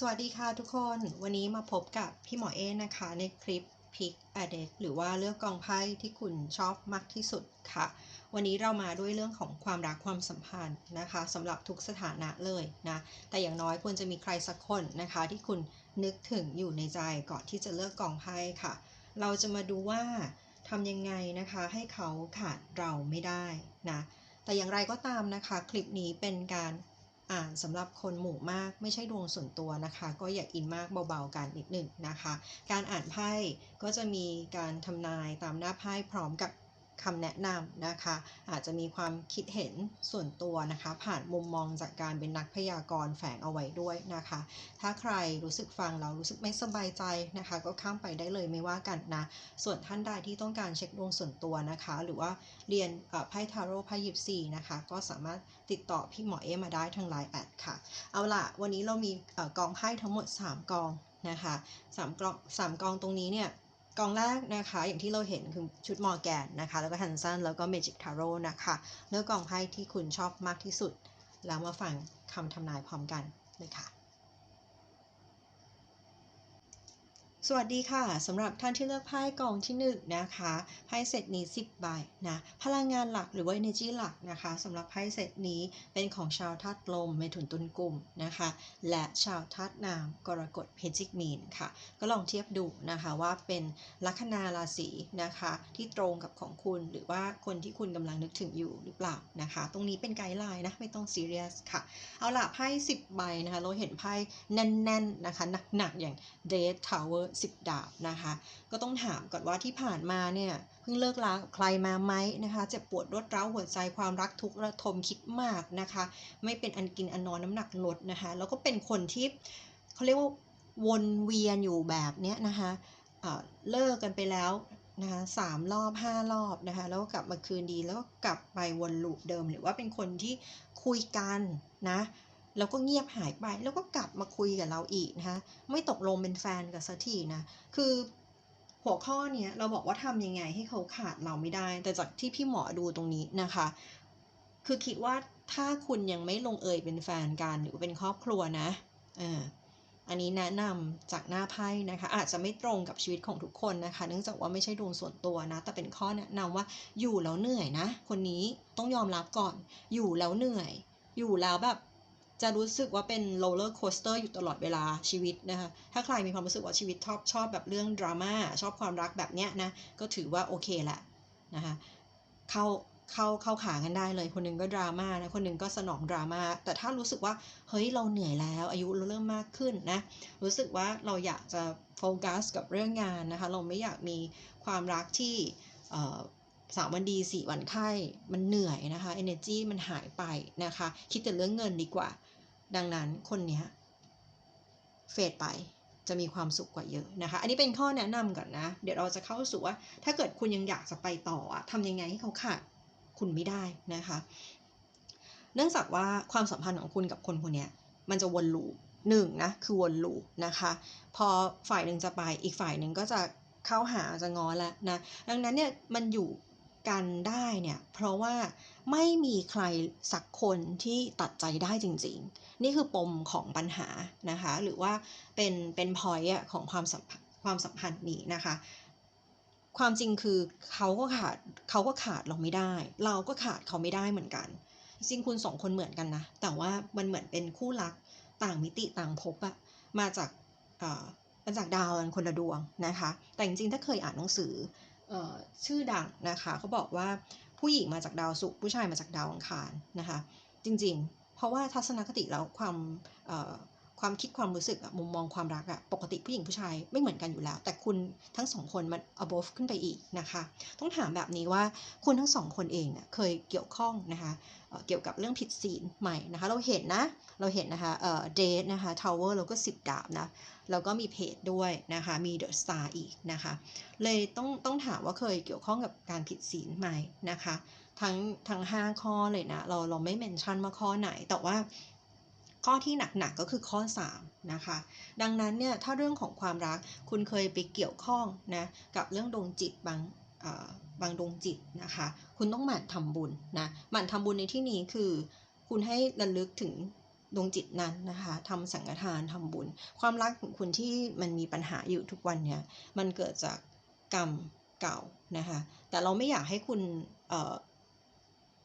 สวัสดีค่ะทุกคน วันนี้มาพบกับพี่หมอเอนะคะ ในคลิป Pick a Deck หรือว่าเลือกกองไพ่ที่คุณชอบมากที่สุดค่ะ วันนี้เรามาด้วยเรื่องของความรักความสัมพันธ์นะคะสำหรับทุกสถานะเลยนะ แต่อย่างน้อยควรจะมีใครสักคนนะคะ ที่คุณนึกถึงอยู่ในใจก่อนที่จะเลือกกองไพ่ค่ะ เราจะมาดูว่าทำยังไงนะคะให้เขาขาดเราไม่ได้นะแต่อย่างไรก็ตามนะคะ คลิปนี้เป็นการ อ่านสำหรับคนหมู่มากไม่ใช่ดวงส่วนตัวนะคะ ก็อย่าอินมากเบาๆกันนิดหนึ่งนะคะ การอ่านไพ่ก็จะมีการทำนายตามหน้าไพ่พร้อมกับ คำแนะนำนะคะ อาจจะมีความคิดเห็นส่วนตัวนะคะ ผ่านมุมมองจากการเป็นนักพยากรณ์แฝงเอาไว้ด้วยนะคะ ถ้าใครรู้สึกฟังเรารู้สึกไม่สบายใจนะคะ ก็ข้ามไปได้เลยไม่ว่ากันนะ ส่วนท่านใดที่ต้องการเช็คดวงส่วนตัวนะคะ หรือว่าเรียนไพ่ทาโร่ไพ่ยิปซีนะคะ ก็สามารถติดต่อพี่หมอเอมาได้ทางไลน์แอดค่ะ เอาล่ะ วันนี้เรามีอกองไพ่ทั้งหมด 3 กองนะคะสามกองสามกองตรงนี้เนี่ย กองแรกนะคะอย่างที่เราเห็นคือชุดมอร์แกนนะคะแล้วก็ฮันซันแล้วก็เมจิกทาโร่นะคะเลือกกองไพ่ที่คุณชอบมากที่สุด แล้วมาฟังคำทำนายพร้อมกันเลยค่ะ สวัสดีค่ะสำหรับท่านที่เลือกไพ่กองที่1นนะคะไพ่เซตนี้ 10 ใบนะพลังงานหลักหรือว่า energy หลักนะคะสำหรับไพ่เซตนี้เป็นของชาวธาตุลมเมถุนตุลกลุ่มนะคะ และชาวธาตุน้ำกรกฎเพจิกมีนค่ะ ก็ลองเทียบดูนะคะว่าเป็นลัคนาราศีนะคะที่ตรงกับของคุณหรือว่าคนที่คุณกำลังนึกถึงอยู่หรือเปล่านะคะ ตรงนี้เป็นไกด์ไลน์นะไม่ต้องซีเรียสค่ะ เอาล่ะไพ่10 ใบนะคะเราเห็นไพ่แน่นๆนะคะหนักๆอย่าง Death Tower 10 ดาบนะคะ ก็ต้องถามก่อนว่าที่ผ่านมาเนี่ยเพิ่งเลิกลากับใครมาไหมนะคะเจ็บปวดรวดร้าวหัวใจความรักทุกข์ระทมคิดมากนะคะ ไม่เป็นอันกินอันนอนน้ำหนักลดนะคะ แล้วก็เป็นคนที่เขาเรียกว่าวนเวียนอยู่แบบเนี้ยนะคะเออเลิกกันไปแล้วนะคะสามรอบห้ารอบนะคะแล้วก็กลับมาคืนดีแล้วก็กลับไปวนลูปเดิม หรือว่าเป็นคนที่คุยกันนะ แล้วก็เงียบหายไป แล้วก็กลับมาคุยกับเราอีกนะคะไม่ตกลงเป็นแฟนกันสักทีนะ คือหัวข้อเนี้ยเราบอกว่าทำยังไงให้เขาขาดเราไม่ได้ แต่จากที่พี่หมอดูตรงนี้นะคะ คือคิดว่าถ้าคุณยังไม่ลงเอยเป็นแฟนกันหรือเป็นครอบครัวนะเอออันนี้แนะนำจากหน้าไพ่นะคะ อาจจะไม่ตรงกับชีวิตของทุกคนนะคะ เนื่องจากว่าไม่ใช่ดวงส่วนตัวนะ แต่เป็นข้อแนะนำว่าอยู่แล้วเหนื่อยนะ คนนี้ต้องยอมรับก่อน อยู่แล้วเหนื่อย อยู่แล้วแบบ จะรู้สึกว่าเป็นโรลเลอร์โคสเตอร์อยู่ตลอดเวลาชีวิตนะคะ ถ้าใครมีความรู้สึกว่าชีวิตชอบชอบแบบเรื่องดราม่าชอบความรักแบบเนี้ยนะ ก็ถือว่าโอเคแหละนะคะ เข้าเข้าเข้าขากันได้เลยคนหนึงก็ดราม่านะคนหนึงก็สนองดราม่าแต่ถ้ารู้สึกว่าเฮ้ยเราเหนื่อยแล้วอายุเราเริ่มมากขึ้นนะรู้สึกว่าเราอยากจะโฟกัสกับเรื่องงานนะคะเราไม่อยากมีความรักที่เอ่อสามวันดีสี่วันไข้มันเหนื่อยนะคะ energy มันหายไปนะคะ คิดแต่เรื่องเงินดีกว่า ดังนั้นคนเนี้ยเฟดไปจะมีความสุขกว่าเยอะนะคะ อันนี้เป็นข้อแนะนำก่อนนะ เดี๋ยวเราจะเข้าสู่ว่า ถ้าเกิดคุณยังอยากจะไปต่ออะทำยังไงให้เขาขาดคุณไม่ได้นะคะ เนื่องจากว่าความสัมพันธ์ของคุณกับคนคนนี้มันจะวนลูปหนึ่งนะคือวนลูปนะคะ พอฝ่ายหนึ่งจะไปอีกฝ่ายหนึ่งก็จะเข้าหาจะงอแล้วนะ ดังนั้นเนี่ยมันอยู่ กันได้เนี่ยเพราะว่าไม่มีใครสักคนที่ตัดใจได้จริง ๆ นี่คือปมของปัญหานะคะหรือว่าเป็นเป็นพอยต์ของความสัมพันธ์ความสัมพันธ์นี้นะคะ ความจริงคือเขาก็ขาดเขาก็ขาดเราไม่ได้ เราก็ขาดเขาไม่ได้เหมือนกัน จริงๆคุณสองคนเหมือนกันนะ แต่ว่ามันเหมือนเป็นคู่รักต่างมิติต่างภพอะมาจากมาจากดาวันคนละดวงนะคะ แต่จริงๆถ้าเคยอ่านหนังสือ ชื่อดังนะคะเขาบอกว่าผู้หญิงมาจากดาวศุกร์ผู้ชายมาจากดาวอังคารนะคะจริงๆ เพราะว่าทัศนคติแล้วความ ความคิดความรู้สึกอะมุมมองความรักอะปกติผู้หญิงผู้ชายไม่เหมือนกันอยู่แล้ว แต่คุณทั้งสองคนมัน above ขึ้นไปอีกนะคะ ต้องถามแบบนี้ว่าคุณทั้งสองคนเองเนี่ยเคยเกี่ยวข้องนะคะเเกี่ยวกับเรื่องผิดศีลใหม่นะคะ เราเห็นนะ เราเห็นนะคะเอ่อเดทนะคะทาวเวอร์แล้วก็สิบดาบนะแล้วก็มีเพจด้วยนะคะ มีเดอะสตาร์อีกนะคะ เลยต้องต้องถามว่าเคยเกี่ยวข้องกับการผิดศีลไหมนะคะ ทั้งทั้ง5ข้อเลยนะ เราเราไม่เมนชั่นว่าข้อไหนแต่ว่า ข้อที่หนักๆก็คือข้อ3นะคะดังนั้นเนี่ยถ้าเรื่องของความรักคุณเคยไปเกี่ยวข้องนะกับเรื่องดวงจิตบางบางดวงจิตนะคะ คุณต้องหมั่นทำบุญนะหมั่นทำบุญในที่นี้คือ คุณให้ระลึกถึงดวงจิตนั้นนะคะทำสังฆทานทำบุญ ความรักของคุณที่มันมีปัญหาอยู่ทุกวันเนี่ยมันเกิดจากกรรมเก่านะคะ แต่เราไม่อยากให้คุณ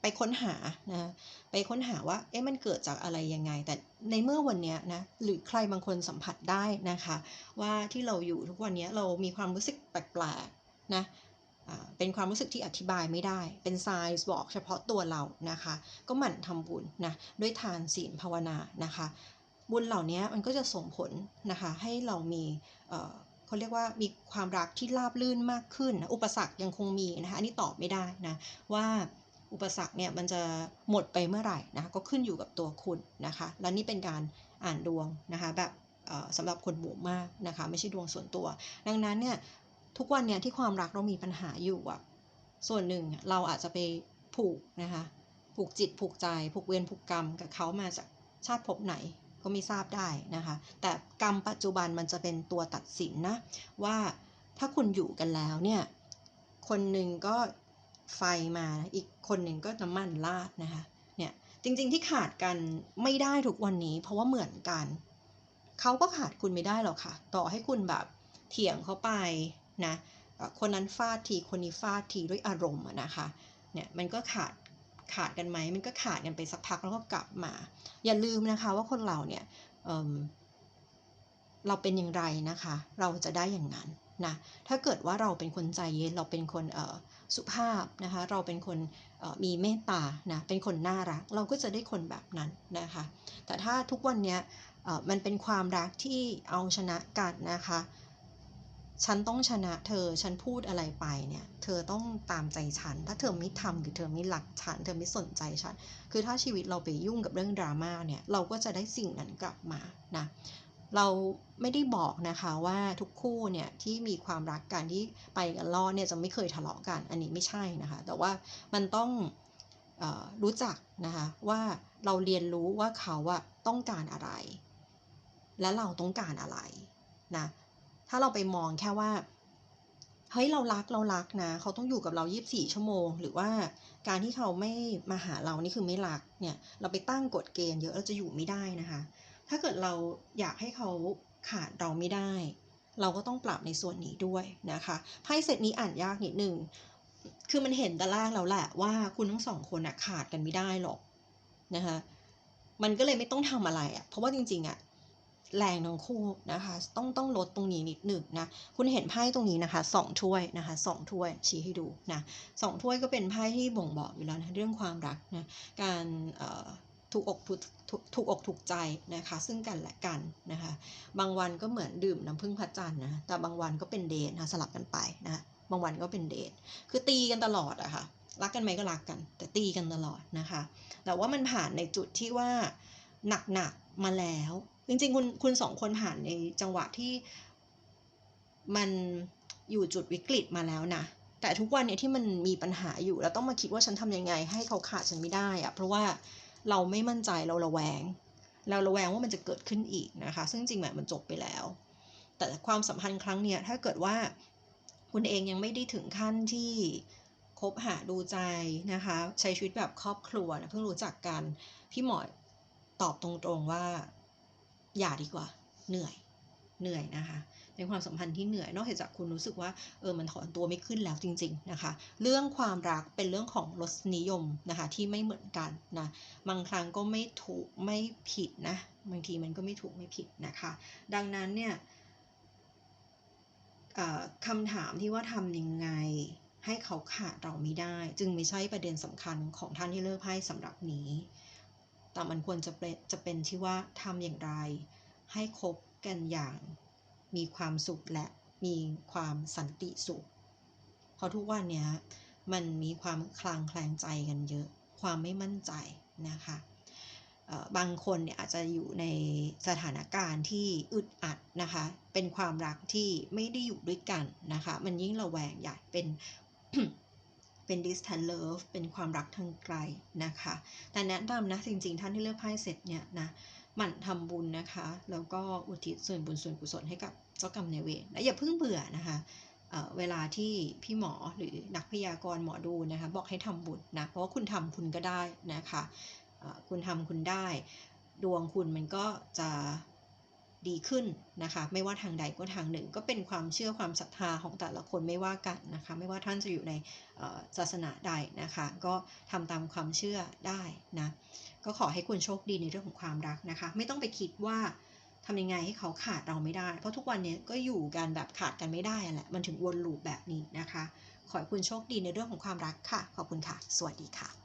ไปค้นหานะไปค้นหาว่าเอ๊ะมันเกิดจากอะไรยังไง แต่ในเมื่อวันนี้นะหรือใครบางคนสัมผัสได้นะคะ ว่าที่เราอยู่ทุกวันนี้เรามีความรู้สึกแปลกๆนะอ่าเป็นความรู้สึกที่อธิบายไม่ได้ เป็นไซส์บอกเฉพาะตัวเรานะคะ ก็หมั่นทำบุญนะด้วยทานศีลภาวนานะคะ บุญเหล่านี้มันก็จะส่งผลนะคะให้เรามีเอ่อเขาเรียกว่ามีความรักที่ราบรื่นมากขึ้นนะอุปสรรคยังคงมีนะคะอันนี้ตอบไม่ได้นะว่า อุปสรรคเนี่ยมันจะหมดไปเมื่อไหร่นะคะก็ขึ้นอยู่กับตัวคุณนะคะ และนี่เป็นการอ่านดวงนะคะแบบสำหรับคนหมู่มากนะคะไม่ใช่ดวงส่วนตัว ดังนั้นเนี่ยทุกวันเนี่ยที่ความรักเรามีปัญหาอยู่อะส่วนหนึ่งเราอาจจะไปผูกนะคะผูกจิตผูกใจ ผูกเวรผูกกรรมกับเขามาจากชาติภพไหนก็ไม่ทราบได้นะคะ แต่กรรมปัจจุบันมันจะเป็นตัวตัดสินนะว่าถ้าคุณอยู่กันแล้วเนี่ยคนหนึ่งก็ ไฟมาอีกคนหนึ่งก็น้ำมันราดนะคะเนี่ยจริงๆที่ขาดกันไม่ได้ทุกวันนี้ เพราะว่าเหมือนกันเขาก็ขาดคุณไม่ได้หรอกค่ะ ต่อให้คุณแบบเถียงเขาไปนะคนนั้นฟาดทีคนนี้ฟาดทีด้วยอารมณ์นะคะเนี่ยมันก็ขาดขาดกันไหมมันก็ขาดกันไปสักพักแล้วก็กลับมา อย่าลืมนะคะว่าคนเราเนี่ยเออเราเป็นอย่างไรนะคะ เราจะได้อย่างนั้น นะถ้าเกิดว่าเราเป็นคนใจเย็นเราเป็นคนสุภาพนะคะเราเป็นคนมีเมตตานะเป็นคนน่ารัก เราก็จะได้คนแบบนั้นนะคะแต่ถ้าทุกวันนี้มันเป็นความรักที่เอาชนะกันนะคะฉันต้องชนะเธอ ฉันพูดอะไรไปเนี่ย เธอต้องตามใจฉัน ถ้าเธอไม่ทำหรือเธอไม่รักฉัน เธอไม่สนใจฉัน คือถ้าชีวิตเราไปยุ่งกับเรื่องดราม่าเนี่ย เราก็จะได้สิ่งนั้นกลับมา นะ เราไม่ได้บอกนะคะว่าทุกคู่เนี่ยที่มีความรักกันที่ไปกันรอดเนี่ยจะไม่เคยทะเลาะกันอันนี้ไม่ใช่นะคะ แต่ว่ามันต้องออรู้จักนะคะว่าเราเรียนรู้ว่าเขาอะต้องการอะไร และเราต้องการอะไรนะถ้าเราไปมองแค่ว่าเฮ้ยเรารักเรารักนะ เขาต้องอยู่กับเรา 24 ชั่วโมง หรือว่าการที่เขาไม่มาหาเรานี่คือไม่รักเนี่ย เราไปตั้งกฎเกณฑ์เยอะเราจะอยู่ไม่ได้นะคะ ถ้าเกิดเราอยากให้เขาขาดเราไม่ได้ เราก็ต้องปรับในส่วนนี้ด้วยนะคะไพ่เซตนี้อ่านยากนิดนึงคือมันเห็นแต่แรกแล้วแหละว่าคุณทั้งสองคนอะขาดกันไม่ได้หรอกนะคะมันก็เลยไม่ต้องทำอะไรอะเพราะว่าจริงๆอะแรงทั้งคู่นะคะต้องต้องลดตรงนี้นิดหนึ่งนะคุณเห็นไพ่ตรงนี้นะคะสองถ้วยนะคะสองถ้วยชี้ให้ดูนะสองถ้วยก็เป็นไพ่ที่บ่งบอกอยู่แล้วนะเรื่องความรักนะการเอ่อ ถูกอกถูกถูกอกถูกใจนะคะ ซึ่งกันและกันนะคะ บางวันก็เหมือนดื่มน้ำผึ้งพระจันทร์นะแต่บางวันก็เป็นเดทนะสลับกันไปนะบางวันก็เป็นเดท คือตีกันตลอดอะค่ะรักกันไหมก็รักกัน แต่ตีกันตลอดนะคะ แต่ว่ามันผ่านในจุดที่ว่าหนักๆมาแล้ว จริงๆ คุณคุณสองคนผ่านในจังหวะที่มันอยู่จุดวิกฤตมาแล้วนะแต่ทุกวันเนี่ยที่มันมีปัญหาอยู่แล้วต้องมาคิดว่าฉันทำยังไงให้เขาขาดฉันไม่ได้อะเพราะว่า เราไม่มั่นใจเราระแวง เราระแวงว่ามันจะเกิดขึ้นอีกนะคะ ซึ่งจริงๆแบบมันจบไปแล้ว แต่ความสัมพันธ์ครั้งเนี้ยถ้าเกิดว่าคุณเองยังไม่ได้ถึงขั้นที่คบหาดูใจนะคะ ใช้ชีวิตแบบครอบครัวนะเพิ่งรู้จักกัน พี่หมอตอบตรงๆว่า อย่าดีกว่า เหนื่อยเหนื่อยนะคะ เป็นความสัมพันธ์ที่เหนื่อย นอกจากคุณรู้สึกว่าเออมันถอนตัวไม่ขึ้นแล้วจริง ๆนะคะ เรื่องความรักเป็นเรื่องของรสนิยมนะคะที่ไม่เหมือนกันนะบางครั้งก็ไม่ถูกไม่ผิดนะบางทีมันก็ไม่ถูกไม่ผิดนะคะ ดังนั้นเนี่ยคำถามที่ว่าทำยังไงให้เขาขาดเราไม่ได้ จึงไม่ใช่ประเด็นสำคัญของท่านที่เลือกไพ่สำหรับนี้ แต่มันควรจะเป็นจะเป็นที่ว่าทำอย่างไร ให้คบกันอย่าง มีความสุขและมีความสันติสุข เพราะทุกวันเนี้ยมันมีความคลางแคลงใจกันเยอะ ความไม่มั่นใจนะคะบางคนเนี่ยอาจจะอยู่ในสถานการณ์ที่อึดอัดนะคะ เป็นความรักที่ไม่ได้อยู่ด้วยกันนะคะ มันยิ่งระแวงใหญ่เป็นเป็น distant love เป็นความรักทางไกลนะคะ แต่แนะนำนะจริงๆ ท่านที่เลือกไพ่เสร็จเนี่ยนะ หมั่นทำบุญนะคะ แล้วก็อุทิศส่วนบุญส่วนกุศลให้กับเจ้ากรรมนายเวรและอย่าเพิ่งเบื่อนะคะเอ่อเวลาที่พี่หมอหรือนักพยากรณ์หมอดูนะคะ บอกให้ทำบุญนะเพราะว่าคุณทำคุณก็ได้นะคะคุณทำคุณได้ ดวงคุณมันก็จะ ดีขึ้นนะคะไม่ว่าทางใดก็ทางหนึ่ง ก็เป็นความเชื่อความศรัทธาของแต่ละคนไม่ว่ากันนะคะไม่ว่าท่านจะอยู่ในศาสนาใดนะคะก็ทำตามความเชื่อได้นะก็ขอให้คุณโชคดีในเรื่องของความรักนะคะ ไม่ต้องไปคิดว่าทำยังไงให้เขาขาดเราไม่ได้ เพราะทุกวันนี้ก็อยู่กันแบบขาดกันไม่ได้แหละมันถึงวนลูปแบบนี้นะคะ ขอให้คุณโชคดีในเรื่องของความรักค่ะ ขอบคุณค่ะ สวัสดีค่ะ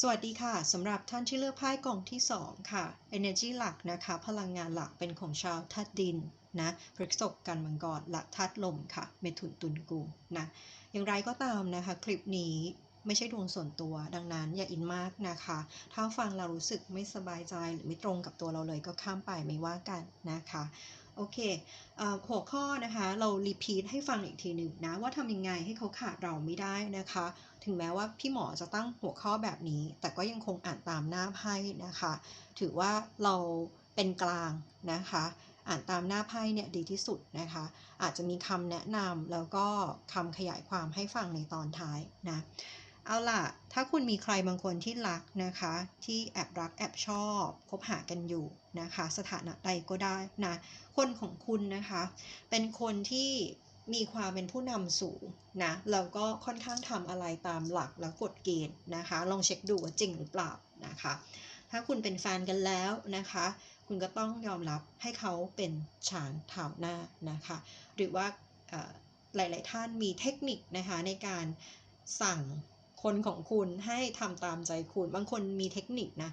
สวัสดีค่ะสำหรับท่านที่เลือกไพ่กล่องที่ 2 ค่ะ Energy หลักนะคะ พลังงานหลักเป็นของชาวธาตุดินนะพฤกษกกันมังกรและธาตุลมค่ะ เมถุนตุลกุมนะอย่างไรก็ตามนะคะ คลิปนี้ไม่ใช่ดวงส่วนตัว ดังนั้นอย่าอินมากนะคะ ถ้าฟังเรารู้สึกไม่สบายใจหรือไม่ตรงกับตัวเราเลยก็ข้ามไปไม่ว่ากันนะคะโอเคหัวข้อนะคะ เรารีพีทให้ฟังอีกทีหนึ่งนะ ว่าทำยังไงให้เขาขาดเราไม่ได้นะคะ ถึงแม้ว่าพี่หมอจะตั้งหัวข้อแบบนี้ แต่ก็ยังคงอ่านตามหน้าไพ่นะคะ ถือว่าเราเป็นกลางนะคะ อ่านตามหน้าไพ่เนี่ยดีที่สุดนะคะ อาจจะมีคำแนะนำแล้วก็คำขยายความให้ฟังในตอนท้ายนะเอาล่ะ ถ้าคุณมีใครบางคนที่รักนะคะ ที่แอบรักแอบชอบคบหากันอยู่นะคะ สถานะใดก็ได้นะ คนของคุณนะคะ เป็นคนที่ มีความเป็นผู้นำสูงนะแล้วก็ค่อนข้างทำอะไรตามหลักและกฎเกณฑ์นะคะ ลองเช็คดูว่าจริงหรือเปล่านะคะ ถ้าคุณเป็นแฟนกันแล้วนะคะ คุณก็ต้องยอมรับให้เขาเป็นช้างเท้าหน้านะคะ หรือว่าหลาย ๆ ท่านมีเทคนิคนะคะในการสั่งคนของคุณให้ทำตามใจคุณ บางคนมีเทคนิคนะ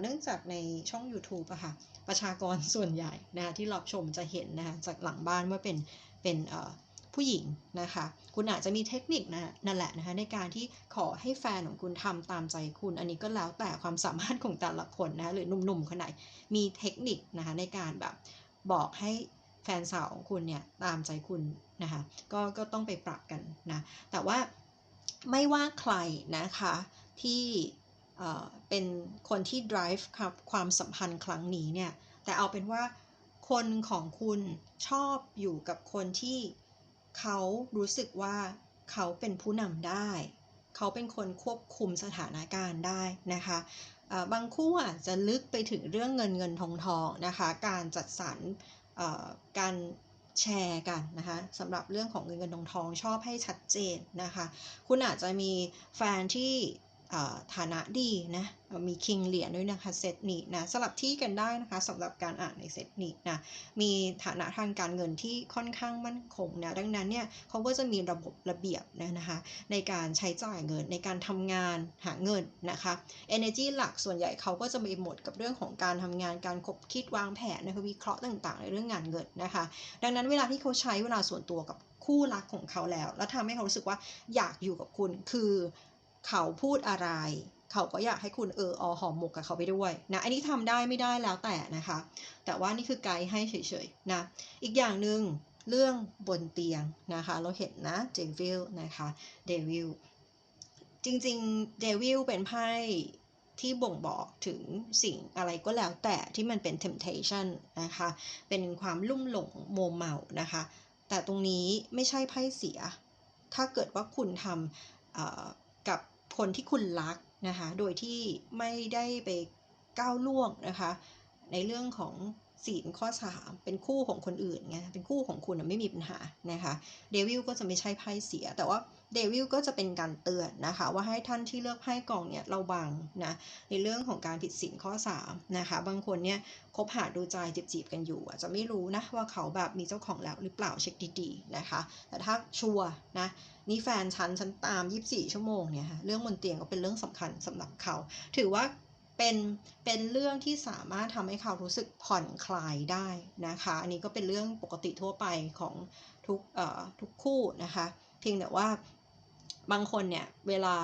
เนื่องจากในช่อง YouTube อะค่ะประชากรส่วนใหญ่นะคะที่รับชมจะเห็นนะคะจากหลังบ้านว่าเป็นเป็นผู้หญิงนะคะ คุณอาจจะมีเทคนิคนะนั่นแหละนะคะในการที่ขอให้แฟนของคุณทำตามใจคุณ อันนี้ก็แล้วแต่ความสามารถของแต่ละคนนะหรือหนุ่มๆคนไหนมีเทคนิคนะคะในการแบบบอกให้แฟนสาวของคุณเนี่ยตามใจคุณนะคะก็ก็ต้องไปปรับกันนะแต่ว่าไม่ว่าใครนะคะที่ เป็นคนที่ drive ความสัมพันธ์ครั้งนี้เนี่ย แต่เอาเป็นว่าคนของคุณชอบอยู่กับคนที่เขารู้สึกว่าเขาเป็นผู้นำได้ เขาเป็นคนควบคุมสถานการณ์ได้นะคะบางคู่อาจจะลึกไปถึงเรื่องเงินเงินทองทองนะคะ การจัดสรรการแชร์กันนะคะสำหรับเรื่องของเงินเงินทองทองชอบให้ชัดเจนนะคะ คุณอาจจะมีแฟนที่ ฐานะดีนะมีคิงเหรียญด้วยนะคะเซตนี้นะสลับที่กันได้นะคะสำหรับการอ่านในเซตนี้นะมีฐานะทางการเงินที่ค่อนข้างมั่นคงนะดังนั้นเนี่ยเขาก็จะมีระบบระเบียบนะนะคะในการใช้จ่ายเงินในการทำงานหาเงินนะคะ energy หลักส่วนใหญ่เขาก็จะไปหมดกับเรื่องของการทำงานการคบคิดวางแผนนะคะวิเคราะห์ต่างๆ ในเรื่องงานเงินนะคะ ดังนั้นเวลาที่เขาใช้เวลาส่วนตัวกับคู่รักของเขาแล้ว แล้วทำให้เขารู้สึกว่าอยากอยู่กับคุณคือ เขาพูดอะไร เขาก็อยากให้คุณเอออหอมหมกกับเขาไปด้วยนะอันนี้ทำได้ไม่ได้แล้วแต่นะคะ แต่ว่านี่คือไกด์ให้เฉยๆนะอีกอย่างหนึ่งเรื่องบนเตียงนะคะ เราเห็นนะเดวิลนะคะเดวิลจริงๆเดวิลเป็นไพ่ที่บ่งบอกถึงสิ่งอะไรก็แล้วแต่ที่มันเป็น temptation นะคะ เป็นความลุ่มหลงโมเมานะคะ แต่ตรงนี้ไม่ใช่ไพ่เสีย ถ้าเกิดว่าคุณทำ คนที่คุณรักนะคะ โดยที่ไม่ได้ไปก้าวล่วงนะคะ ในเรื่องของศีลข้อ3เป็นคู่ของคนอื่นไงเป็นคู่ของคุณไม่มีปัญหานะคะเดวิลก็จะไม่ใช่ไพ่เสีย แต่ว่าเดวิลก็จะเป็นการเตือนนะคะ ว่าให้ท่านที่เลือกไพ่กองเนี่ยเราบังนะในเรื่องของการผิดศีลข้อ3นะคะบางคนเนี่ยคบหาดูใจจีบๆกันอยู่อาจจะไม่รู้นะว่าเขาแบบมีเจ้าของแล้วหรือเปล่าเช็คดีๆนะคะ แต่ถ้าชัวร์นะ นี่แฟนฉันฉันตาม 24 ชั่วโมงเนี่ยเรื่องบนเตียงก็เป็นเรื่องสำคัญสำหรับเขา ถือว่าเป็นเป็นเรื่องที่สามารถทำให้เขารู้สึกผ่อนคลายได้นะคะ อันนี้ก็เป็นเรื่องปกติทั่วไปของทุกเอ่อทุกคู่นะคะ เพียงแต่ว่าบางคนเนี่ยเวลา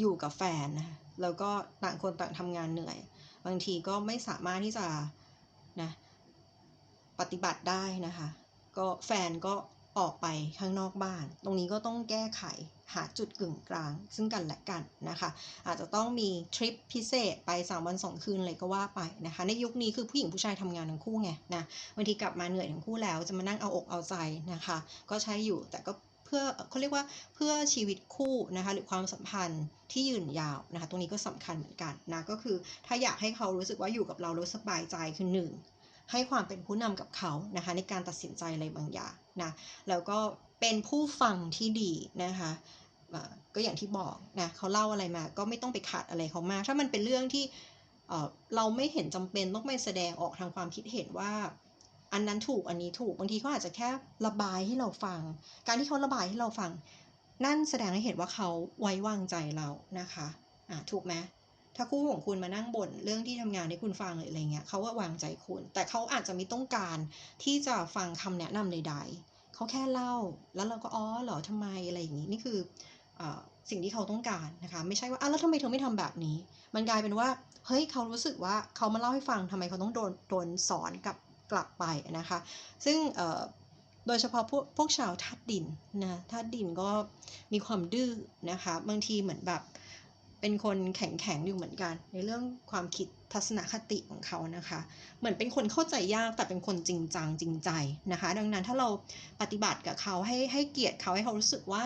อยู่กับแฟนนะแล้วก็ต่างคนต่างทำงานเหนื่อย บางทีก็ไม่สามารถที่จะนะปฏิบัติได้นะคะ ก็แฟนก็ ออกไปข้างนอกบ้าน ตรงนี้ก็ต้องแก้ไขหาจุดกึ่งกลาง ซึ่งกันและกันนะคะ อาจจะต้องมีทริปพิเศษไป 3 วัน 2 คืนอะไรก็ว่าไปนะคะ ในยุคนี้คือผู้หญิงผู้ชายทำงานทั้งคู่ไงนะบางทีกลับมาเหนื่อยทั้งคู่แล้วจะมานั่งเอาอกเอาใจนะคะ ก็ใช้อยู่แต่ก็เพื่อเขาเรียกว่าเพื่อชีวิตคู่นะคะหรือความสัมพันธ์ที่ยืนยาวนะคะ ตรงนี้ก็สำคัญเหมือนกันนะก็คือถ้าอยากให้เขารู้สึกว่าอยู่กับเรารู้วสบายใจคือหนึ่ง ให้ความเป็นผู้นำกับเขานะคะในการตัดสินใจอะไรบางอย่างนะแล้วก็เป็นผู้ฟังที่ดีนะคะก็อย่างที่บอกนะเขาเล่าอะไรมาก็ไม่ต้องไปขัดอะไรเขามากถ้ามันเป็นเรื่องที่เเราไม่เห็นจำเป็นต้องไปแสดงออกทางความคิดเห็นว่า อันนั้นถูกอันนี้ถูกบางทีเขาอาจจะแค่ระบายให้เราฟัง การที่เขาระบายให้เราฟัง นั่นแสดงให้เห็นว่าเขาไว้วางใจเรานะคะะถูกไหม ถ้าคู่ของคุณมานั่งบ่นเรื่องที่ทำงานให้คุณฟังหรืออะไรเงี้ยเขาว่าวางใจคุณ แต่เขาอาจจะไม่ต้องการที่จะฟังคำแนะนำใด ๆเขาแค่เล่า แล้วเราก็อ๋อเหรอทำไมอะไรอย่างนี้นี่คืออสิ่งที่เขาต้องการนะคะ ไม่ใช่ว่าอะแล้วทำไมเธอไม่ทำแบบนี้ มันกลายเป็นว่าเฮ้ยเขารู้สึกว่าเขามาเล่าให้ฟังทำไมเขาต้องโดนโดนสอนกลับกลับไปนะคะ ซึ่งโดยเฉพาะพวกพวกชาวธาตุดินนะธาตุดินก็มีความดื้อนะคะ บางทีเหมือนแบบ เป็นคนแข็งแข็งอยู่เหมือนกัน ในเรื่องความคิดทัศนคติของเขานะคะ เหมือนเป็นคนเข้าใจยากแต่เป็นคนจริงจังจริงใจนะคะ ดังนั้นถ้าเราปฏิบัติกับเขาให้ให้เกียรติเขาให้เขารู้สึกว่า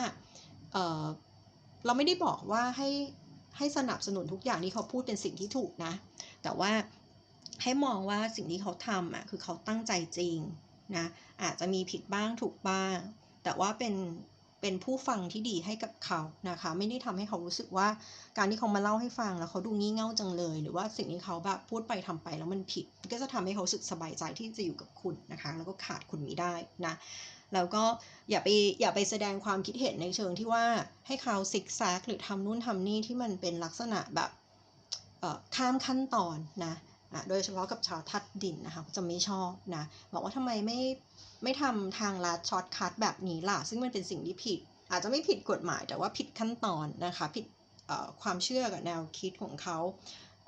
เเราไม่ได้บอกว่าให้ให้สนับสนุนทุกอย่างที่เขาพูดเป็นสิ่งที่ถูกนะ แต่ว่าให้มองว่าสิ่งที่เขาทำอะคือเขาตั้งใจจริงนะอาจจะมีผิดบ้างถูกบ้าง แต่ว่าเป็น เป็นผู้ฟังที่ดีให้กับเขานะคะ ไม่ได้ทำให้เขารู้สึกว่าการที่เขามาเล่าให้ฟังแล้วเขาดูงี่เง่าจังเลย หรือว่าสิ่งที่เขาแบบพูดไปทำไปแล้วมันผิด ก็จะทำให้เขาสึกสบายใจที่จะอยู่กับคุณนะคะ แล้วก็ขาดคุณไม่ได้นะแล้วก็อย่าไปอย่าไปแสดงความคิดเห็นในเชิงที่ว่าให้เขาซิกแซกหรือทำนู่นทำนี่ที่มันเป็นลักษณะแบบเออข้ามขั้นตอนนะอะโดยเฉพาะกับชาวทัดดินนะคะจะไม่ชอบนะบอกว่าทำไมไม่ ไม่ทำทางลัดช็อตคัทแบบนี้ล่ะ ซึ่งมันเป็นสิ่งที่ผิด อาจจะไม่ผิดกฎหมายแต่ว่าผิดขั้นตอนนะคะ ผิดความเชื่อกับแนวคิดของเขา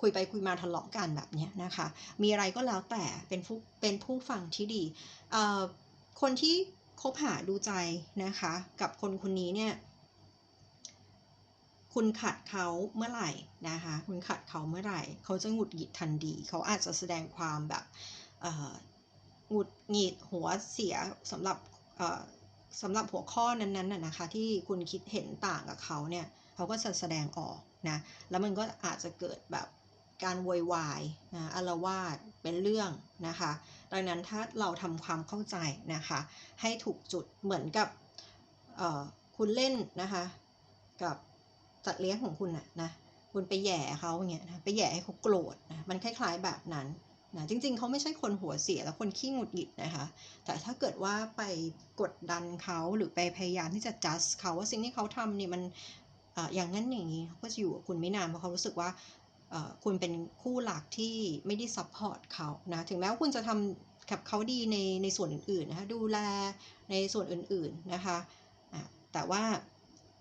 คุยไปคุยมาทะเลาะกันแบบนี้นะคะ มีอะไรก็แล้วแต่เป็นผู้เป็นผู้ฟังที่ดี คนที่คบหาดูใจนะคะ กับคนคนนี้เนี่ย คุณขัดเขาเมื่อไหร่นะคะ คุณขัดเขาเมื่อไหร่ เขาจะหงุดหงิดทันทีเขาอาจจะแสดงความแบบ หงุดหงิดหัวเสียสำหรับเออสำหรับหัวข้อนั้นๆน่ะนะคะ ที่คุณคิดเห็นต่างกับเขาเนี่ยเขาก็จะแสดงออกนะแล้วมันก็อาจจะเกิดแบบการโวยวายนะอารวาสเป็นเรื่องนะคะ ดังนั้นถ้าเราทำความเข้าใจนะคะ ให้ถูกจุดเหมือนกับเออคุณเล่นนะคะกับสัตว์เลี้ยงของคุณน่ะนะคุณไปแย่เขาอย่างเงี้ยนะไปแย่ให้เขาโกรธนะมันคล้ายๆแบบนั้น นะจริงๆ เขาไม่ใช่คนหัวเสียและคนขี้หงุดหงิดนะคะ แต่ถ้าเกิดว่าไปกดดันเขาหรือไปพยายามที่จะ just เขาว่าสิ่งที่เขาทำเนี่ยมันอ่ออย่างนั้นอย่างนี้เขาก็จะอยู่กับคุณไม่นานเพราะเขารู้สึกว่าอ่อคุณเป็นคู่หลักที่ไม่ได้ support เขานะถึงแม้ว่าคุณจะทำกับเขาดีในในส่วนอื่นๆนะคะดูแลในส่วนอื่นๆนะคะอะแต่ว่า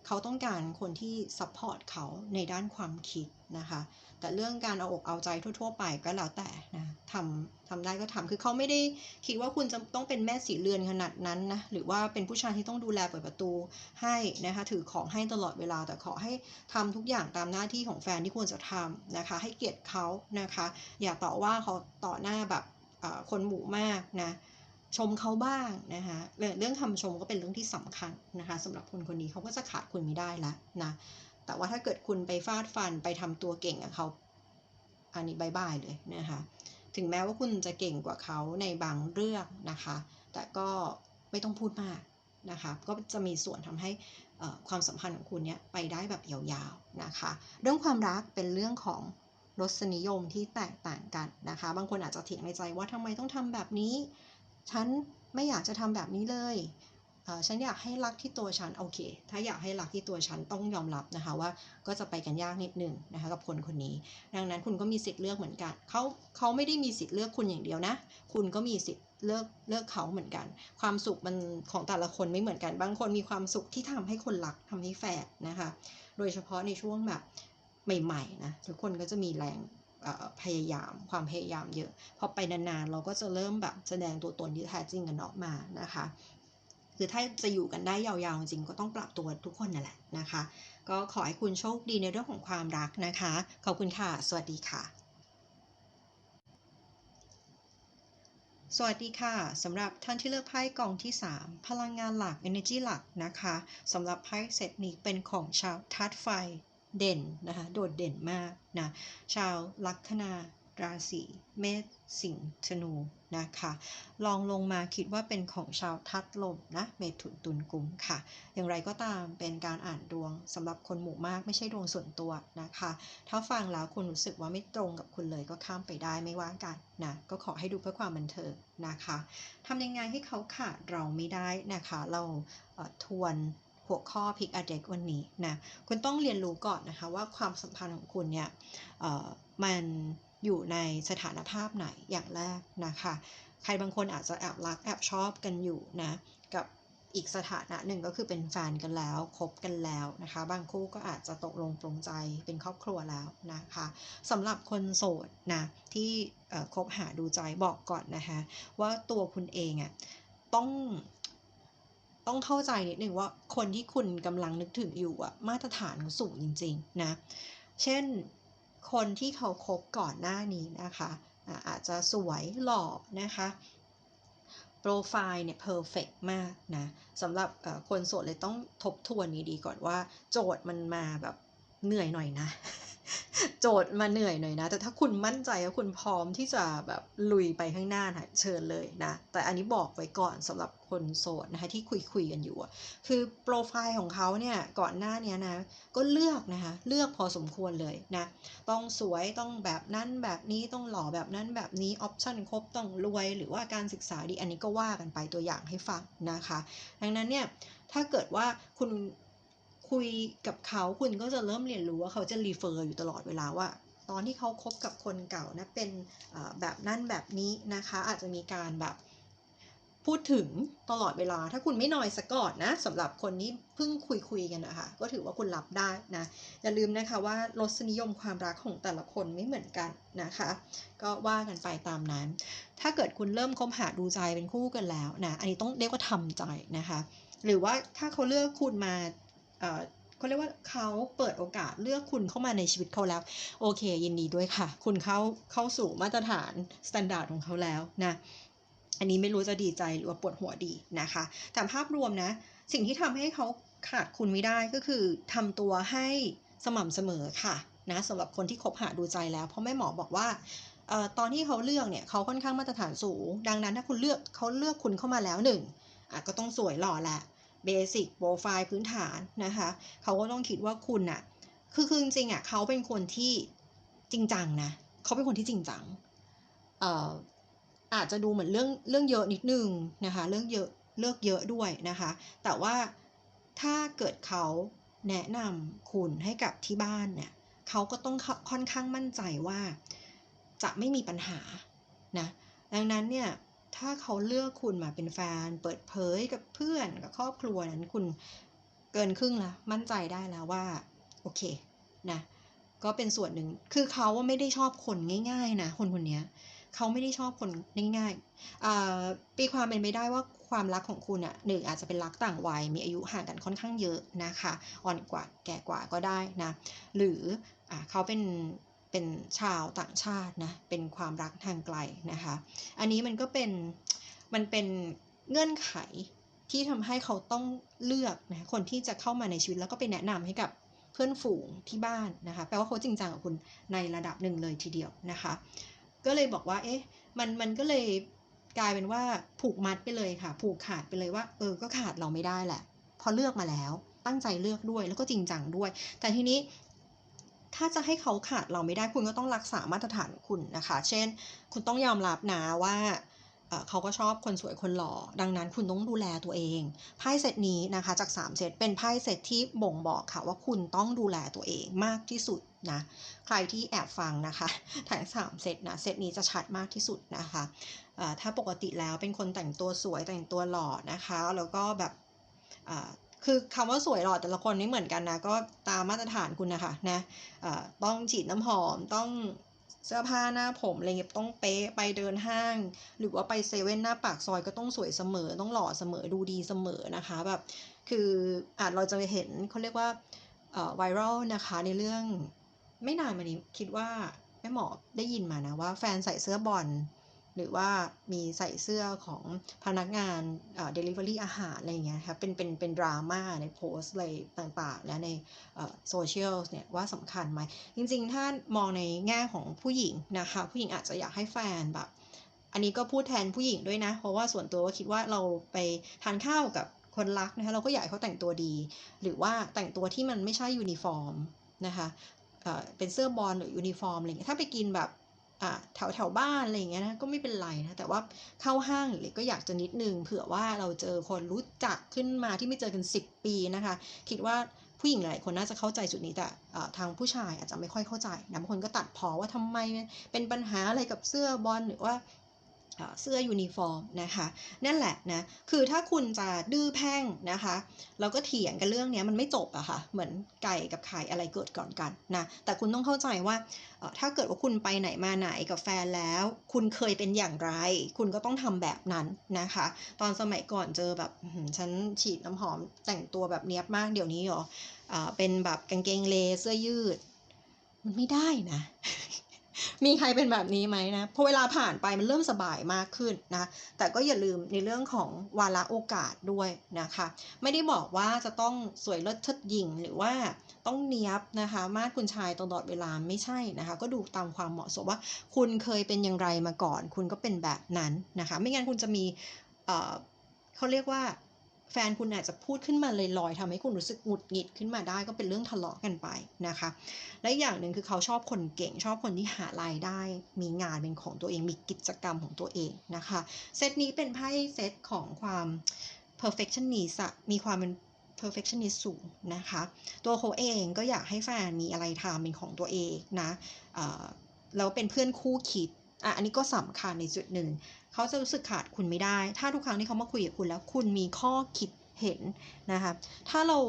เขาต้องการคนที่ support เขาในด้านความคิดนะคะ แต่เรื่องการเอาอกเอาใจทั่ว ๆ ไปก็แล้วแต่นะ ทำทำได้ก็ทำคือเขาไม่ได้คิดว่าคุณจะต้องเป็นแม่สีเรือนขนาดนั้นนะหรือว่าเป็นผู้ชายที่ต้องดูแลเปิดประตูให้นะคะถือของให้ตลอดเวลา แต่ขอให้ทำทุกอย่างตามหน้าที่ของแฟนที่ควรจะทำนะคะ ให้เกียรติเขานะคะ อย่าต่อว่าเขาต่อหน้าแบบคนหมู่มากนะชมเขาบ้างนะคะเรื่องเรื่องคำชมก็เป็นเรื่องที่สำคัญนะคะสำหรับคนคนนี้เขาก็จะขาดคุณไม่ได้ละนะแต่ว่าถ้าเกิดคุณไปฟาดฟันไปทำตัวเก่งกับเขาอันนี้บายบายเลยนะคะ ถึงแม้ว่าคุณจะเก่งกว่าเขาในบางเรื่องนะคะ แต่ก็ไม่ต้องพูดมากนะคะ ก็จะมีส่วนทำให้อ่อความสัมพันธ์ของคุณเนี้ยไปได้แบบยาวๆนะคะ เรื่องความรักเป็นเรื่องของรสนิยมที่แตกต่างกันนะคะ บางคนอาจจะเถียงในใจว่าทำไมต้องทำแบบนี้ ฉันไม่อยากจะทำแบบนี้เลย ฉันอยากให้รักที่ตัวฉันโอเค ถ้าอยากให้รักที่ตัวฉันต้องยอมรับนะคะว่าก็จะไปกันยากนิดนึงนะคะกับคนคนนี้ ดังนั้นคุณก็มีสิทธิ์เลือกเหมือนกันเขาเขาไม่ได้มีสิทธิ์เลือกคุณอย่างเดียวนะ คุณก็มีสิทธิ์เลือกเลือกเขาเหมือนกัน ความสุขมันของแต่ละคนไม่เหมือนกัน บางคนมีความสุขที่ทำให้คนรักทำให้แฟนนะคะ โดยเฉพาะในช่วงแบบใหม่ๆนะทุกคนก็จะมีแรงพยายามความพยายามเยอะ พอไปนานๆ เราก็จะเริ่มแบบแสดงตัวตนที่แท้จริงกันออกมานะคะ คือถ้าจะอยู่กันได้ยาวๆจริงก็ต้องปรับตัวทุกคนนั่นแหละนะคะ ก็ขอให้คุณโชคดีในเรื่องของความรักนะคะ ขอบคุณค่ะ สวัสดีค่ะสวัสดีค่ะสำหรับท่านที่เลือกไพ่กองที่ 3 พลังงานหลัก energy หลักนะคะสำหรับไพ่เซตนี้เป็นของชาวทัดไฟเด่นนะคะ โดดเด่นมากนะชาวลัคนา ราศีเมษสิงห์ธนูนะคะลองลงมาคิดว่าเป็นของชาวทัดลมนะเมถุนตุลกุมค่ะ อย่างไรก็ตามเป็นการอ่านดวงสำหรับคนหมู่มากไม่ใช่ดวงส่วนตัวนะคะ ถ้าฟังแล้วคุณรู้สึกว่าไม่ตรงกับคุณเลยก็ข้ามไปได้ไม่ว่ากันนะก็ขอให้ดูเพื่อความบันเทิงนะคะทำยังไงให้เขาขาดเราไม่ได้นะคะ เราเทวนหัวข้อพิกอเด็กวันนี้นะคุณต้องเรียนรู้ก่อนนะคะว่าความสัมพันธ์ของคุณเนี่ยมัน อยู่ในสถานภาพไหนอย่างแรกนะคะ ใครบางคนอาจจะแอบรักแอบชอบกันอยู่นะกับอีกสถานะหนึ่งก็คือเป็นแฟนกันแล้วคบกันแล้วนะคะ บางคู่ก็อาจจะตกลงปรงใจเป็นครอบครัวแล้วนะคะสำหรับคนโสดนะที่คบหาดูใจบอกก่อนนะคะว่าตัวคุณเองอะ่ะต้องต้องเข้าใจนิดหนึ่งว่าคนที่คุณกำลังนึกถึงอยู่อะมาตรฐานสูงจริง ๆ นะ เช่น คนที่เขาคบก่อนหน้านี้นะคะอ่าอาจจะสวยหล่อนะคะโปรไฟล์เนี่ยเพอร์เฟกมากนะสำหรับเอ่อคนโสดเลยต้องทบทวนนี้ดีก่อนว่าโจทย์มันมาแบบ เหนื่อยหน่อยนะ โจทย์มาเหนื่อยหน่อยนะ แต่ถ้าคุณมั่นใจว่าคุณพร้อมที่จะแบบลุยไปข้างหน้านะเชิญเลยนะ แต่อันนี้บอกไว้ก่อนสำหรับคนโสดนะคะที่คุยคุยกันอยู่คือโปรไฟล์ของเขาเนี่ยก่อนหน้าเนี้ยนะก็เลือกนะคะเลือกพอสมควรเลยนะต้องสวยต้องแบบนั้นแบบนี้ต้องหล่อแบบนั้นแบบนี้ออปชั่นครบต้องรวย หรือว่าการศึกษาดีอันนี้ก็ว่ากันไปตัวอย่างให้ฟังนะคะ ดังนั้นเนี่ยถ้าเกิดว่าคุณ คุยกับเขาคุณก็จะเริ่มเรียนรู้ว่าเขาจะรีเฟอร์อยู่ตลอดเวลาว่า ตอนที่เขาคบกับคนเก่านะเป็นแบบนั้นแบบนี้นะคะ อาจจะมีการแบบพูดถึงตลอดเวลาถ้าคุณไม่นอยสะก่อนนะสำหรับคนที่เพิ่งคุยคุยกันนะคะก็ถือว่าคุณรับได้นะอย่าลืมนะคะว่ารสนิยมความรักของแต่ละคนไม่เหมือนกันนะคะ ก็ว่ากันไปตามนั้น ถ้าเกิดคุณเริ่มคบหาดูใจเป็นคู่กันแล้วนะอันนี้ต้องเรียกว่าทำใจนะคะ หรือว่าถ้าเขาเลือกคุณมา เอ่อเขาเรียกว่าเขาเปิดโอกาสเลือกคุณเข้ามาในชีวิตเขาแล้ว โอเค ยินดีด้วยค่ะ คุณเข้าเข้าสู่มาตรฐานสแตนดาร์ดของเขาแล้วนะอันนี้ไม่รู้จะดีใจหรือว่าปวดหัวดีนะคะ แต่ภาพรวมนะ สิ่งที่ทำให้เขาขาดคุณไม่ได้ก็คือทำตัวให้สม่ำเสมอค่ะนะสำหรับคนที่คบหาดูใจแล้ว เพราะแม่หมอบอกว่าออตอนที่เขาเลือกเนี่ยเขาค่อนข้างมาตรฐานสูง ดังนั้นถ้าคุณเลือกเขาเลือกคุณเข้ามาแล้วหนึ่งก็ต้องสวยหล่อแหละ เบสิกโปรไฟล์พื้นฐานนะคะเขาก็ต้องคิดว่าคุณอะคือคือจริงๆอะเขาเป็นคนที่จริงจังนะเขาเป็นคนที่จริงจังเอ่ออาจจะดูเหมือนเรื่องเรื่องเยอะนิดนึงนะคะเรื่องเยอะเลือกเยอะด้วยนะคะ แต่ว่าถ้าเกิดเขาแนะนำคุณให้กับที่บ้านเนี่ยเขาก็ต้องค่อนข้างมั่นใจว่า จะไม่มีปัญหานะดังนั้นเนี่ย ถ้าเขาเลือกคุณมาเป็นแฟน เปิดเผยกับเพื่อนกับครอบครัวนั้นคุณเกินครึ่งละมั่นใจได้แล้วว่า โอเคนะก็เป็นส่วนหนึ่งคือเขาว่าไม่ได้ชอบคนง่าย ๆ นะ คนคนนี้เขาไม่ได้ชอบคนง่ายๆอ่าปีความเป็นไปได้ว่าความรักของคุณอะหนึ่งอาจจะเป็นรักต่างวัย มีอายุห่างกันค่อนข้างเยอะนะคะ อ่อนกว่าแก่กว่าก็ได้นะ หรืออ่าเขาเป็น เป็นชาวต่างชาตินะเป็นความรักทางไกลนะคะอันนี้มันก็เป็นมันเป็นเงื่อนไขที่ทำให้เขาต้องเลือกนะคนที่จะเข้ามาในชีวิตแล้วก็ไปแนะนำให้กับเพื่อนฝูงที่บ้านนะคะแปลว่าเขาจริงจังกับคุณในระดับหนึ่งเลยทีเดียวนะคะ ก็เลยบอกว่าเอ๊ะมันมันก็เลยกลายเป็นว่าผูกมัดไปเลยค่ะ ผูกขาดไปเลยว่า เออก็ขาดเราไม่ได้แหละ พอเลือกมาแล้วตั้งใจเลือกด้วยแล้วก็จริงจังด้วย แต่ทีนี้ ถ้าจะให้เขาขาดเราไม่ได้คุณก็ต้องรักษามาตรฐานคุณนะคะ เช่น คุณต้องยอมรับนะว่าเอ่อเขาก็ชอบคนสวยคนหล่อ ดังนั้นคุณต้องดูแลตัวเอง ไพ่เซตนี้นะคะจาก 3 เซตเป็นไพ่เซตที่บ่งบอกค่ะว่าคุณต้องดูแลตัวเองมากที่สุดนะ ใครที่แอบฟังนะคะทั้งสามเซตนะ เซตนี้จะชัดมากที่สุดนะคะถ้าปกติแล้วเป็นคนแต่งตัวสวยแต่งตัวหล่อนะคะ แล้วก็แบบ คือคำว่าสวยหล่อแต่ละคนไม่เหมือนกันนะ ก็ตามมาตรฐานคุณนะคะนะเอ่อต้องฉีดน้ำหอมต้องเสื้อผ้าหน้าผมอะไรเงี้ยต้องเป๊ะไปเดินห้าง หรือว่าไปเซเว่นหน้าปากซอยก็ต้องสวยเสมอ ต้องหล่อเสมอดูดีเสมอนะคะแบบคืออาจเราจะไปเห็นเขาเรียกว่าเอ่อไวรัลนะคะในเรื่องไม่นานมานี้คิดว่าแม่หมอได้ยินมานะว่าแฟนใส่เสื้อบอล หรือว่ามีใส่เสื้อของพนักงานเอ่อ delivery อาหารอะไรเงี้ยครับเป็นเป็นเป็นดราม่าในโพสต์อะไรต่างๆ และในโซเชียลเนี่ยว่าสำคัญไหม จริงๆ ถ้ามองในแง่ของผู้หญิงนะคะ ผู้หญิงอาจจะอยากให้แฟนแบบ อันนี้ก็พูดแทนผู้หญิงด้วยนะ เพราะว่าส่วนตัวก็คิดว่าเราไปทานข้าวกับคนรักนะคะเราก็อยากให้เขาแต่งตัวดี หรือว่าแต่งตัวที่มันไม่ใช่ยูนิฟอร์มนะคะเอ่อเป็นเสื้อบอลหรือยูนิฟอร์มอะไรเงี้ยถ้าไปกินแบบ แถวแถวบ้านอะไรอย่างเงี้ยนะก็ไม่เป็นไรนะแต่ว่าเข้าห้างหรือก็อยากจะนิดนึงเผื่อว่าเราเจอคนรู้จักขึ้นมาที่ไม่เจอกัน 10 ปีนะคะ คิดว่าผู้หญิงหลายคนน่าจะเข้าใจจุดนี้แต่ทางผู้ชายอาจจะไม่ค่อยเข้าใจนะบางคนก็ตัดพอว่าทำไมเป็นปัญหาอะไรกับเสื้อบอลหรือว่า เสื้อยูนิฟอร์มนะคะนั่นแหละนะคือถ้าคุณจะดื้อแพ่งนะคะแล้วก็เถียงกันเรื่องนี้มันไม่จบอะค่ะเหมือนไก่กับไข่อะไรเกิดก่อนกันนะแต่คุณต้องเข้าใจว่าถ้าเกิดว่าคุณไปไหนมาไหนกับแฟนแล้ว คุณเคยเป็นอย่างไร คุณก็ต้องทำแบบนั้นนะคะ ตอนสมัยก่อนเจอแบบฉันฉีดน้ำหอมแต่งตัวแบบเนี้ยบมากเดี๋ยวนี้เหรออเป็นแบบกางเกงเลเสื้อยืด มันไม่ได้นะ มีใครเป็นแบบนี้ไหมนะพอเวลาผ่านไปมันเริ่มสบายมากขึ้นนะแต่ก็อย่าลืมในเรื่องของวาระโอกาสด้วยนะคะ ไม่ได้บอกว่าจะต้องสวยเลิศเชิดหยิ่งหรือว่าต้องเนียบนะคะมาดคุณชายตลอดเวลาไม่ใช่นะคะ ก็ดูตามความเหมาะสมว่า คุณเคยเป็นอย่างไรมาก่อน คุณก็เป็นแบบนั้นนะคะ ไม่งั้นคุณจะมีเออเขาเรียกว่า แฟนคุณอาจจะพูดขึ้นมาลอยๆทำให้คุณรู้สึกหงุดหงิดขึ้นมาได้ก็เป็นเรื่องทะเลาะกันไปนะคะ และอย่างหนึ่งคือเขาชอบคนเก่ง ชอบคนที่หารายได้ มีงานเป็นของตัวเอง มีกิจกรรมของตัวเองนะคะ เซตนี้เป็นไพ่เซตของความ perfectionist มีความเป็น perfectionist สูงนะคะ ตัวเขาเองก็อยากให้แฟนมีอะไรทำเป็นของตัวเองนะแล้วเป็นเพื่อนคู่คิด อะอันนี้ก็สำคัญในจุดหนึ่ง เขาจะรู้สึกขาดคุณไม่ได้ ถ้าทุกครั้งที่เขามาคุยกับคุณแล้วคุณมีข้อคิดเห็นนะคะถ้าเรา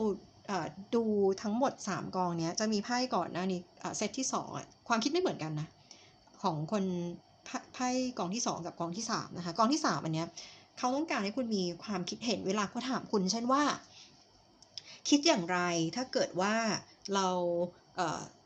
ดูทั้งหมด 3 กองเนี้ยจะมีไพ่ก่อนหน้านี้เอ่เซตที่2อะความคิดไม่เหมือนกันนะของคนไพ่กองที่ 2 กับกองที่3นะคะกองที่ 3 อันเนี้ยเขาต้องการให้คุณมีความคิดเห็นเวลาเขาถามคุณ เช่นว่า คิดอย่างไรถ้าเกิดว่าเราเ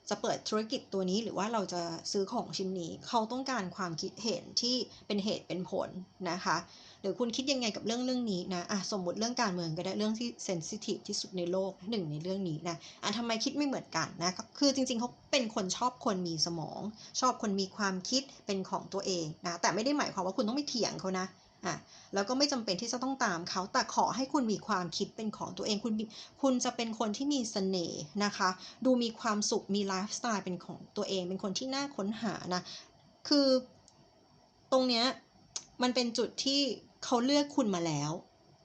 จะเปิดธุรกิจตัวนี้หรือว่าเราจะซื้อของชิ้นนี้ เขาต้องการความคิดเห็นที่เป็นเหตุเป็นผลนะคะ หรือคุณคิดยังไงกับเรื่องเรื่องนี้นะอะสมมติเรื่องการเมืองก็ได้เรื่องที่เซนซิทีฟที่สุดในโลกหนึ่งในเรื่องนี้นะอะทำไมคิดไม่เหมือนกันนะคือจริงๆเขาเป็นคนชอบคนมีสมอง ชอบคนมีความคิดเป็นของตัวเองนะแต่ไม่ได้หมายความว่าคุณต้องไปเถียงเขานะ อะแล้วก็ไม่จำเป็นที่จะต้องตามเขา แต่ขอให้คุณมีความคิดเป็นของตัวเองคุณคุณจะเป็นคนที่มีเสน่ห์นะคะ ดูมีความสุขมีไลฟ์สไตล์เป็นของตัวเอง เป็นคนที่น่าค้นหานะ คือตรงเนี้ยมันเป็นจุดที่เขาเลือกคุณมาแล้ว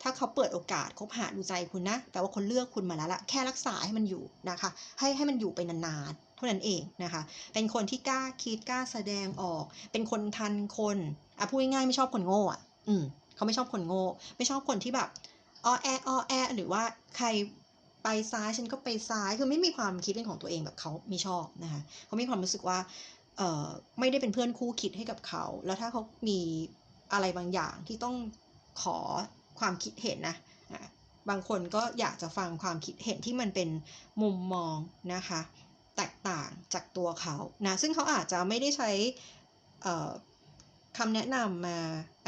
ถ้าเขาเปิดโอกาสคบหาดูใจคุณนะแต่ว่าคนเลือกคุณมาแล้วละแค่รักษาให้มันอยู่นะคะ ให้ให้มันอยู่ไปนานๆเท่านั้นเองนะคะ เป็นคนที่กล้าคิดกล้าแสดงออก เป็นคนทันคนอะพูดง่ายๆไม่ชอบคนโง่อะ อืมเขาไม่ชอบคนโง่ ไม่ชอบคนที่แบบอ้อแออ้อแอ หรือว่าใครไปซ้ายฉันก็ไปซ้ายคือไม่มีความคิดเป็นของตัวเองแบบเขาไม่ชอบนะคะเขามีความรู้สึกว่าเอ่อไม่ได้เป็นเพื่อนคู่คิดให้กับเขา แล้วถ้าเขามีอะไรบางอย่างที่ต้องขอความคิดเห็นนะบางคนก็อยากจะฟังความคิดเห็นที่มันเป็นมุมมองนะคะ แตกต่างจากตัวเขานะซึ่งเขาอาจจะไม่ได้ใช้ คำแนะนำมา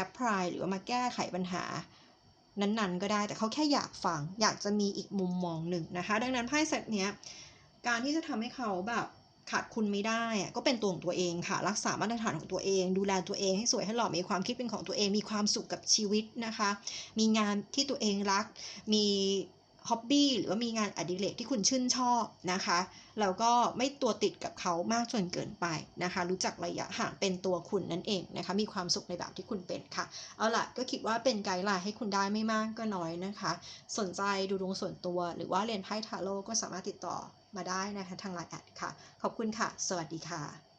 apply หรือว่ามาแก้ไขปัญหา นั้นๆ ก็ได้แต่เขาแค่อยากฟัง อยากจะมีอีกมุมมองหนึ่งนะคะ ดังนั้นไพ่เซตเนี้ยการที่จะทำให้เขาแบบขาดคุณไม่ได้อะก็เป็นตัวของตัวเองค่ะ รักษามาตรฐานของตัวเอง ดูแลตัวเองให้สวยให้หล่อมีความคิดเป็นของตัวเอง มีความสุขกับชีวิตนะคะ มีงานที่ตัวเองรัก มี ฮ็อบบี้หรือว่ามีงานอดิเรกที่คุณชื่นชอบนะคะแล้วก็ไม่ตัวติดกับเขามากจนเกินไปนะคะ รู้จักระยะห่างเป็นตัวคุณนั่นเองนะคะ มีความสุขในแบบที่คุณเป็นค่ะ เอาล่ะก็คิดว่าเป็นไกด์ไลน์ให้คุณได้ไม่มากก็น้อยนะคะ สนใจดูดวงส่วนตัว หรือว่าเรียนไพ่ทาโร่ก็สามารถติดต่อมาได้นะคะทางไลน์แอดค่ะ ขอบคุณค่ะ สวัสดีค่ะ